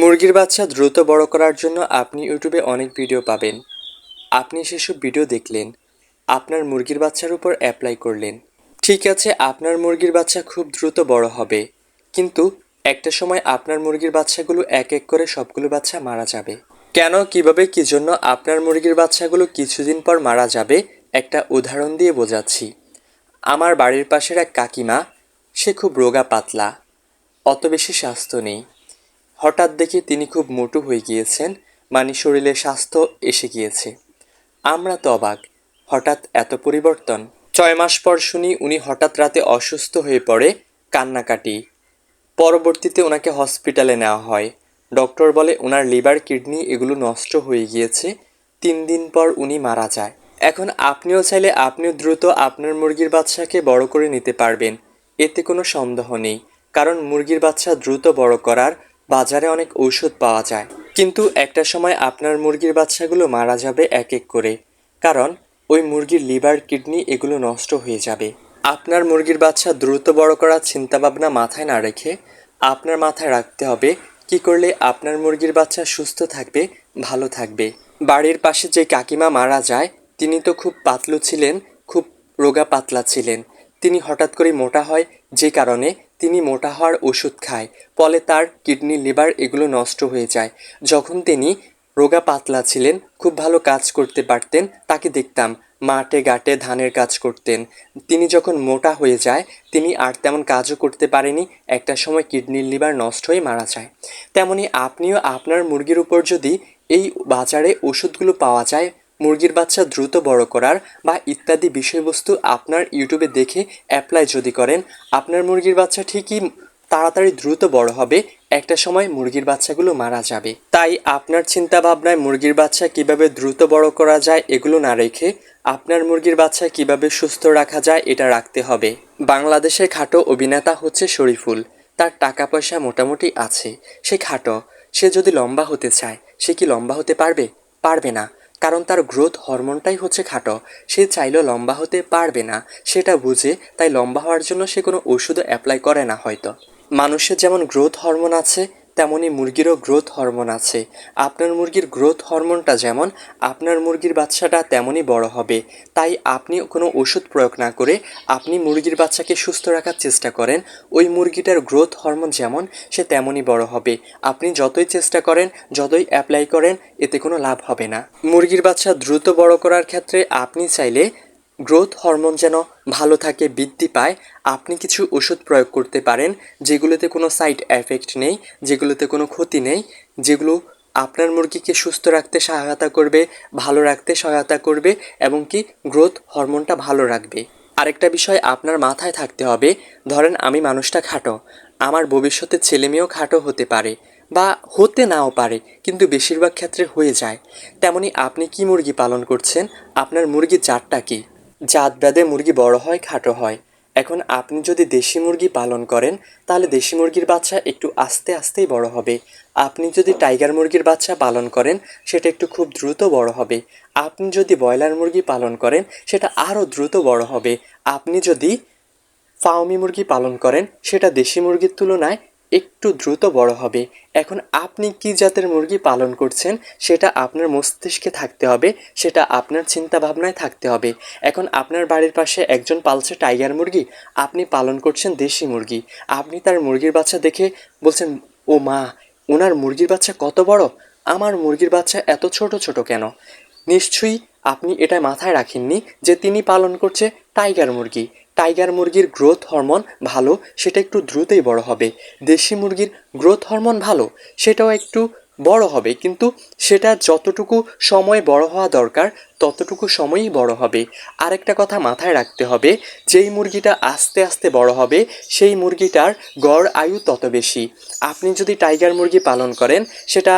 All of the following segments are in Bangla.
মুরগির বাচ্চা দ্রুত বড় করার জন্য আপনি ইউটিউবে অনেক ভিডিও পাবেন। আপনি সেসব ভিডিও দেখলেন, আপনার মুরগির বাচ্চার উপর অ্যাপ্লাই করলেন। ঠিক আছে, আপনার মুরগির বাচ্চা খুব দ্রুত বড় হবে, কিন্তু একটা সময় আপনার মুরগির বাচ্চাগুলো এক এক করে সবগুলো বাচ্চা মারা যাবে। কেন, কীভাবে, কি জন্য আপনার মুরগির বাচ্চাগুলো কিছুদিন পর মারা যাবে, একটা উদাহরণ দিয়ে বোঝাচ্ছি। আমার বাড়ির পাশের এক কাকিমা, সে খুব রোগা পাতলা, অত বেশি স্বাস্থ্য নেই। হঠাৎ দেখে তিনি খুব মোটু হয়ে গিয়েছেন মানে শরীরে স্বাস্থ্য এসে গিয়েছে। আমরা তো অবাক, হঠাৎ এত পরিবর্তন। ছয় মাস পর শুনি উনি হঠাৎ রাতে অসুস্থ হয়ে পড়ে কান্নাকাটি। পরবর্তীতে ওনাকে হসপিটালে নেওয়া হয়। ডক্টর বলে ওনার লিভার, কিডনি এগুলো নষ্ট হয়ে গিয়েছে, তিন দিন পর উনি মারা যায়। এখন আপনিও চাইলে আপনিও দ্রুত আপনার মুরগির বাচ্চাকে বড় করে নিতে পারবেন, এতে কোনো সন্দেহ নেই, কারণ মুরগির বাচ্চা দ্রুত বড় করার বাজারে অনেক ঔষধ পাওয়া যায়। কিন্তু একটা সময় আপনার মুরগির বাচ্চাগুলো মারা যাবে এক এক করে। কারণ, ওই মুরগির লিভার, কিডনি এগুলো নষ্ট হয়ে যাবে। আপনার মুরগির বাচ্চা দ্রুত বড় করার চিন্তাভাবনা মাথায় না রেখে আপনার মাথায় রাখতে হবে, কি করলে আপনার মুরগির বাচ্চা সুস্থ থাকবে, ভালো থাকবে। বাড়ির পাশে যে কাকিমা মারা যায়, তিনি তো খুব পাতলু ছিলেন, খুব রোগা পাতলা ছিলেন। তিনি হঠাৎ করে মোটা হয়, যে কারণে তিনি মোটা হওয়ার ওষুধ খায়, ফলে তার কিডনি, লিভার এগুলো নষ্ট হয়ে যায়। যখন তিনি রোগা পাতলা ছিলেন, খুব ভালো কাজ করতে পারতেন, তাকে দেখতাম, মাঠে ঘাটে ধানের কাজ করতেন। তিনি যখন মোটা হয়ে যায়, তিনি আর তেমন কাজও করতে পারেনি, একটা সময় কিডনির লিভার নষ্ট হয়ে মারা যায়। তেমনি আপনিও আপনার মুরগির উপর যদি এই বাজারে ওষুধগুলো পাওয়া যায় মুরগির বাচ্চা দ্রুত বড় করার বা ইত্যাদি বিষয়বস্তু আপনার ইউটিউবে দেখে অ্যাপ্লাই যদি করেন, আপনার মুরগির বাচ্চা ঠিকই তাড়াতাড়ি দ্রুত বড় হবে, একটা সময় মুরগির বাচ্চাগুলো মারা যাবে। তাই আপনার চিন্তা ভাবনায় মুরগির বাচ্চা কীভাবে দ্রুত বড় করা যায় এগুলো না রেখে আপনার মুরগির বাচ্চা কীভাবে সুস্থ রাখা যায় এটা রাখতে হবে। বাংলাদেশের খাটো অভিনেতা হচ্ছে শরীফুল। তার টাকা পয়সা মোটামুটি আছে। সে খাটো। সে যদি লম্বা হতে চায়, সে কি লম্বা হতে পারবে? পারবে না। কারণ তার গ্রোথ হরমোনটাই হচ্ছে খাটো। সে চাইলেও লম্বা হতে পারবে না, সেটা বুঝে তাই লম্বা হওয়ার জন্য সে কোনো ওষুধও অ্যাপ্লাই করে না হয়তো। মানুষের যেমন গ্রোথ হরমোন আছে তেমনই মুরগিরও গ্রোথ হরমোন আছে। আপনার মুরগির গ্রোথ হরমোনটা যেমন, আপনার মুরগির বাচ্চাটা তেমনই বড় হবে। তাই আপনি কোনো ওষুধ প্রয়োগ না করে আপনি মুরগির বাচ্চাকে সুস্থ রাখার চেষ্টা করেন। ওই মুরগিটার গ্রোথ হরমোন যেমন, সে তেমনই বড় হবে। আপনি যতই চেষ্টা করেন, যতই অ্যাপ্লাই করেন, এতে কোনো লাভ হবে না। মুরগির বাচ্চা দ্রুত বড় করার ক্ষেত্রে আপনি চাইলে গ্রোথ হরমোন যেন ভালো থাকে, বৃদ্ধি পায়, আপনি কিছু ওষুধ প্রয়োগ করতে পারেন যেগুলোতে কোনো সাইড এফেক্ট নেই, যেগুলোতে কোনো ক্ষতি নেই, যেগুলো আপনার মুরগিকে সুস্থ রাখতে সহায়তা করবে, ভালো রাখতে সহায়তা করবে এবং কি গ্রোথ হরমোনটা ভালো রাখবে। আরেকটা বিষয় আপনার মাথায় থাকতে হবে, ধরেন আমি মানুষটা খাটো, আমার ভবিষ্যতে ছেলে মেয়েও খাটো হতে পারে বা হতে নাও পারে, কিন্তু বেশিরভাগ ক্ষেত্রে হয়ে যায়। তেমনি আপনি কি মুরগি পালন করছেন? আপনার মুরগির জাতটা কী? জাত ভেদে মুরগি বড় হয়, খাটো হয়। এখন আপনি যদি দেশি মুরগি পালন করেন, তাহলে দেশি মুরগির বাচ্চা একটু আস্তে আস্তেই বড় হবে। আপনি যদি টাইগার মুরগির বাচ্চা পালন করেন, সেটা একটু খুব দ্রুত বড় হবে। আপনি যদি ব্রয়লার মুরগি পালন করেন, সেটা আরও দ্রুত বড় হবে। আপনি যদি ফাউমি মুরগি পালন করেন, সেটা দেশি মুরগির তুলনায় একটু দ্রুত বড় হবে। এখন আপনি কি জাতের মুরগি পালন করছেন, সেটা আপনার মস্তিষ্কে থাকতে হবে, সেটা আপনার চিন্তা ভাবনায় থাকতে হবে। এখন আপনার বাড়ির পাশে একজন পালছে টাইগার মুরগি, আপনি পালন করছেন দেশি মুরগি। আপনি তার মুরগির বাচ্চা দেখে বলছেন, ও মা ওনার মুরগির বাচ্চা কত বড়? আমার মুরগির বাচ্চা এত ছোট ছোট কেন? নিশ্চয়ই আপনি এটা মাথায় রাখেননি যে তিনি পালন করছে টাইগার মুরগি। টাইগার মুরগির গ্রোথ হরমোন ভালো, সেটা একটু দ্রুতই বড় হবে। দেশি মুরগির গ্রোথ হরমোন ভালো, সেটাও একটু বড় হবে, কিন্তু সেটা যতটুকু সময় বড় হওয়া দরকার, ততটুকু সময়ই বড় হবে। আরেকটা কথা মাথায় রাখতে হবে, যেই মুরগিটা আস্তে আস্তে বড় হবে, সেই মুরগিটার গড় আয়ু তত বেশি। আপনি যদি টাইগার মুরগি পালন করেন, সেটা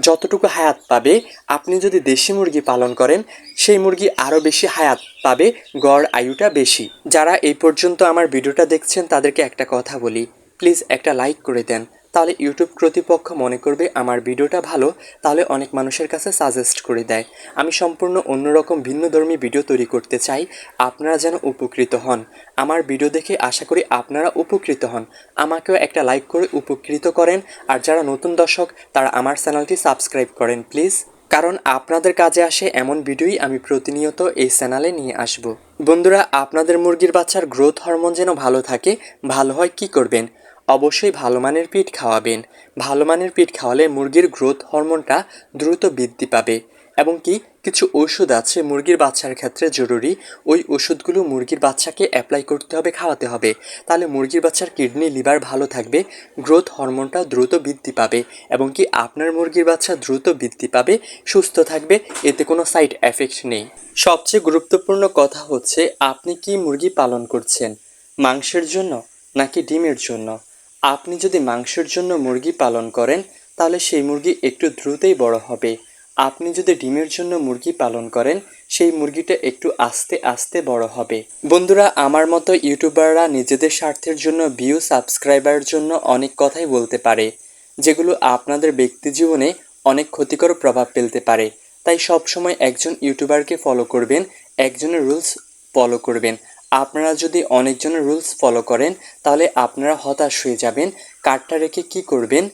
যতটুকু হায়াত পাবে, আপনি যদি দেশি মুরগি পালন করেন, সেই মুরগি আরও বেশি হায়াত পাবে, গড় আয়ুটা বেশি। যারা এই পর্যন্ত আমার ভিডিওটা দেখছেন, তাদেরকে একটা কথা বলি। প্লিজ একটা লাইক করে দেন। তাহলে ইউটিউব কর্তৃপক্ষ মনে করবে আমার ভিডিওটা ভালো, তাহলে অনেক মানুষের কাছে সাজেস্ট করে দেয়। আমি সম্পূর্ণ অন্যরকম ভিন্নধর্মী ভিডিও তৈরি করতে চাই, আপনারা যেন উপকৃত হন। আমার ভিডিও দেখে আশা করি আপনারা উপকৃত হন। আমাকেও একটা লাইক করে উপকৃত করেন, আর যারা নতুন দর্শক, তারা আমার চ্যানেলটি সাবস্ক্রাইব করেন প্লিজ কারণ আপনাদের কাজে আসে এমন ভিডিওই আমি প্রতিনিয়ত এই চ্যানেলে নিয়ে আসব। বন্ধুরা, আপনাদের মুরগির বাচ্চার গ্রোথ হরমোন যেন ভালো থাকে, ভালো হয় কি করবেন? অবশ্যই ভালো মানের পিঠ খাওয়াবেন। ভালো মানের পিঠ খাওয়ালে মুরগির গ্রোথ হরমোনটা দ্রুত বৃদ্ধি পাবে। এবং কি, কিছু ওষুধ আছে মুরগির বাচ্চার ক্ষেত্রে জরুরি। ওই ওষুধগুলো মুরগির বাচ্চাকে অ্যাপ্লাই করতে হবে, খাওয়াতে হবে। তাহলে মুরগির বাচ্চার কিডনি লিভার ভালো থাকবে গ্রোথ হরমোনটা দ্রুত বৃদ্ধি পাবে। এবং কি, আপনার মুরগির বাচ্চা দ্রুত বৃদ্ধি পাবে, সুস্থ থাকবে, এতে কোনো সাইড এফেক্ট নেই। সবচেয়ে গুরুত্বপূর্ণ কথা হচ্ছে, আপনি কি মুরগি পালন করছেন? মাংসের জন্য নাকি ডিমের জন্য? আপনি যদি মাংসের জন্য মুরগি পালন করেন, তাহলে সেই মুরগি একটু দ্রুতই বড় হবে। আপনি যদি ডিমের জন্য মুরগি পালন করেন, সেই মুরগিটা একটু আস্তে আস্তে বড় হবে। বন্ধুরা, আমার মতো ইউটিউবাররা নিজেদের স্বার্থের জন্য ভিউ সাবস্ক্রাইবারের জন্য অনেক কথাই বলতে পারে, যেগুলো আপনাদের ব্যক্তি জীবনে অনেক ক্ষতিকর প্রভাব ফেলতে পারে। তাই সবসময় একজন ইউটিউবারকে ফলো করবেন, একজনের রুলস ফলো করবেন। আপনারা যদি অনেকজনের রুলস ফলো করেন, তাহলে আপনারা হতাশ হয়ে যাবেন। কার্ডটা রেখে কি করবেন?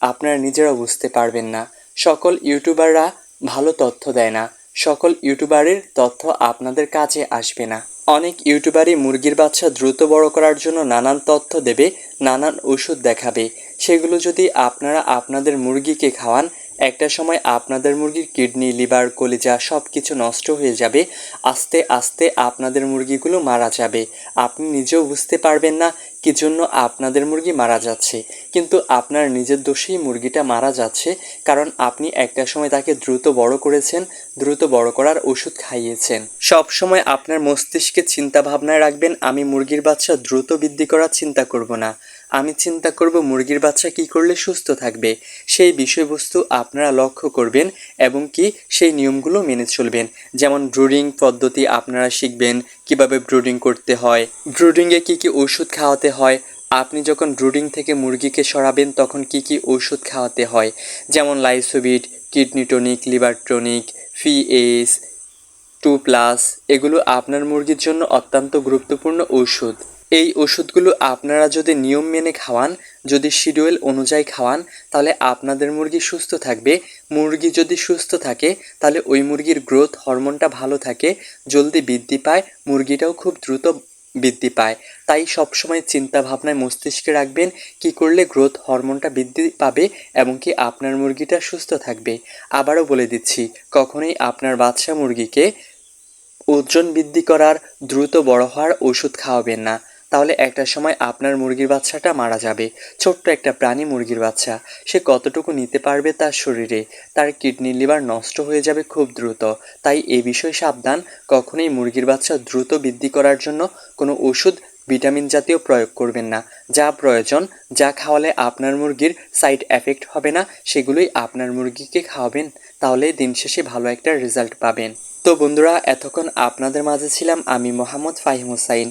আপনারা নিজেরা বুঝতে পারবেন না। সকল ইউটিউবাররা ভালো তথ্য দেয় না। সকল ইউটিউবারের তথ্য আপনাদের কাছে আসবে না। অনেক ইউটিউবারই মুরগির বাচ্চা দ্রুত বড় করার জন্য নানান তথ্য দেবে, নানান ওষুধ দেখাবে। সেগুলো যদি আপনারা আপনাদের মুরগিকে খাওয়ান একটা সময় আপনাদের মুরগির কিডনি, লিভার, কলিজা সব কিছু নষ্ট হয়ে যাবে। আস্তে আস্তে আপনাদের মুরগিগুলো মারা যাবে। আপনি নিজেও বুঝতে পারবেন না কি জন্য আপনাদের মুরগি মারা যাচ্ছে। কিন্তু আপনার নিজের দোষেই মুরগিটা মারা যাচ্ছে, কারণ আপনি একটা সময় তাকে দ্রুত বড় করেছেন, দ্রুত বড় করার ওষুধ খাইয়েছেন। সব সময় আপনার মস্তিষ্কে চিন্তা ভাবনায় রাখবেন, আমি মুরগির বাচ্চা দ্রুত বৃদ্ধি করার চিন্তা করব না। আমি চিন্তা করব মুরগির বাচ্চা কি করলে সুস্থ থাকবে, সেই বিষয়বস্তু আপনারা লক্ষ্য করবেন এবং কি সেই নিয়মগুলো মেনে চলবেন। যেমন ব্রুডিং পদ্ধতি আপনারা শিখবেন, কীভাবে ব্রুডিং করতে হয়, ব্রুডিংয়ে কি কি ওষুধ খাওয়াতে হয়। আপনি যখন ব্রুডিং থেকে মুরগিকে সরাবেন, তখন কি কি ওষুধ খাওয়াতে হয়? যেমন লাইসোবিট, kidney tonic, liver tonic ফিএস two plus, এগুলো আপনার মুরগির জন্য অত্যন্ত গুরুত্বপূর্ণ ওষুধ। এই ওষুধগুলো আপনারা যদি নিয়ম মেনে খাওয়ান, যদি শিডিউল অনুযায়ী খাওয়ান, তাহলে আপনাদের মুরগি সুস্থ থাকবে। মুরগি যদি সুস্থ থাকে, তাহলে ওই মুরগির গ্রোথ হরমোনটা ভালো থাকে, জলদি বৃদ্ধি পায়, মুরগিটাও খুব দ্রুত বৃদ্ধি পায়। তাই সবসময় চিন্তা ভাবনায় মস্তিষ্কে রাখবেন, কি করলে গ্রোথ হরমোনটা বৃদ্ধি পাবে এবং কি আপনার মুরগিটা সুস্থ থাকবে। আবারও বলে দিচ্ছি, কখনোই আপনার বাচ্চা মুরগিকে ওজন বৃদ্ধি করার, দ্রুত বড় হওয়ার ওষুধ খাওয়াবেন না। তাহলে একটা সময় আপনার মুরগির বাচ্চাটা মারা যাবে, ছোট্ট একটা প্রাণী মুরগির বাচ্চা। সে কতটুকু নিতে পারবে তার শরীরে? তার কিডনি লিভার নষ্ট হয়ে যাবে খুব দ্রুত। তাই এ বিষয়ে সাবধান, কখনোই মুরগির বাচ্চা দ্রুত বৃদ্ধি করার জন্য কোনো ওষুধ, ভিটামিন জাতীয় প্রয়োগ করবেন না। যা প্রয়োজন, যা খাওয়ালে আপনার মুরগির সাইড এফেক্ট হবে না, সেগুলোই আপনার মুরগিকে খাওয়াবেন। তাহলে দিন শেষে ভালো একটা রেজাল্ট পাবেন। তো বন্ধুরা, এতক্ষণ আপনাদের মাঝে ছিলাম আমি মোহাম্মদ ফাহিম হুসাইন।